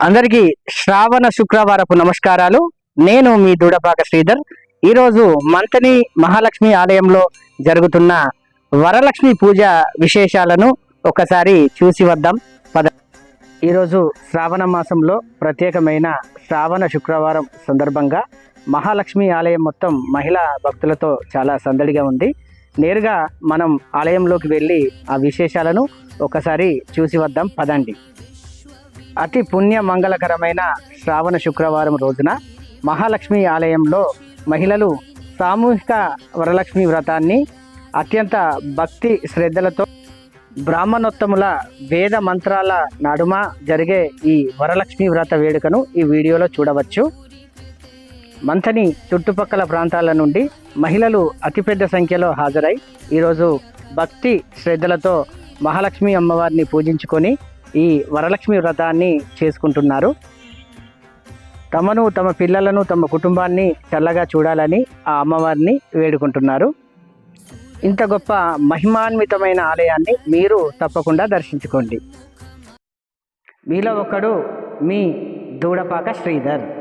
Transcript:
అందరికీ శ్రావణ శుక్రవారపు నమస్కారాలు. నేను మీ దూడపాక శ్రీధర్. ఈరోజు మంతని మహాలక్ష్మి ఆలయంలో జరుగుతున్న వరలక్ష్మి పూజ విశేషాలను ఒకసారి చూసి వద్దాం. పద. ఈరోజు శ్రావణ మాసంలో ప్రత్యేకమైన శ్రావణ శుక్రవారం సందర్భంగా మహాలక్ష్మి ఆలయం మొత్తం మహిళా భక్తులతో చాలా సందడిగా ఉంది. నేరుగా మనం ఆలయంలోకి వెళ్ళి ఆ విశేషాలను ఒకసారి చూసి వద్దాం. పదండి. అతి పుణ్య మంగళకరమైన శ్రావణ శుక్రవారం రోజున మహాలక్ష్మి ఆలయంలో మహిళలు సామూహిక వరలక్ష్మి వ్రతాన్ని అత్యంత భక్తి శ్రద్ధలతో బ్రాహ్మణోత్తముల వేద మంత్రాల నడుమ జరిగే ఈ వరలక్ష్మి వ్రత వేడుకను ఈ వీడియోలో చూడవచ్చు. మంథని చుట్టుపక్కల ప్రాంతాల నుండి మహిళలు అతిపెద్ద సంఖ్యలో హాజరై ఈరోజు భక్తి శ్రద్ధలతో మహాలక్ష్మి అమ్మవారిని పూజించుకొని ఈ వరలక్ష్మి వ్రతాన్ని చేసుకుంటున్నారు. తమను తమ పిల్లలను తమ కుటుంబాన్ని చల్లగా చూడాలని ఆ అమ్మవారిని వేడుకుంటున్నారు. ఇంత గొప్ప మహిమాన్వితమైన ఆలయాన్ని మీరు తప్పకుండా దర్శించుకోండి. మీలో ఒకడు మీ దూడపాక శ్రీధర్.